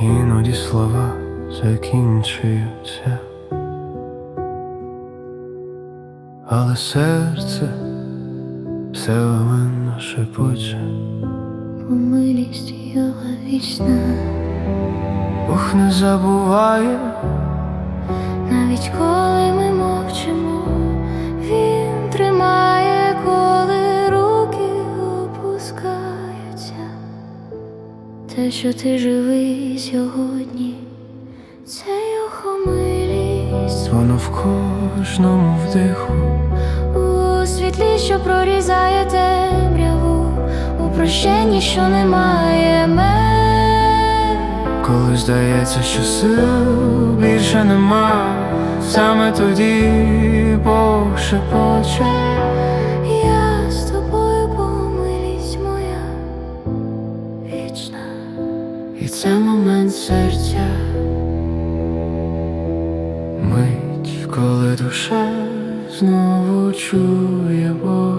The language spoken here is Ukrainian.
Іноді слова закінчуються, але серце все мене шепоче, бо милість його вічна, Бог не забуває, навіть коли ми мовчимо, він тримає, коли руки опускаються. Те, що ти живий сьогодні, це його милість. Воно в кожному вдиху, у світлі, що прорізає темряву, у прощенні, що немає меж. коли здається, що сил більше нема, саме тоді Бог шепоче. Я з тобою, бо моя вічна. І це момент серця, мить, коли душа знову чує Бога.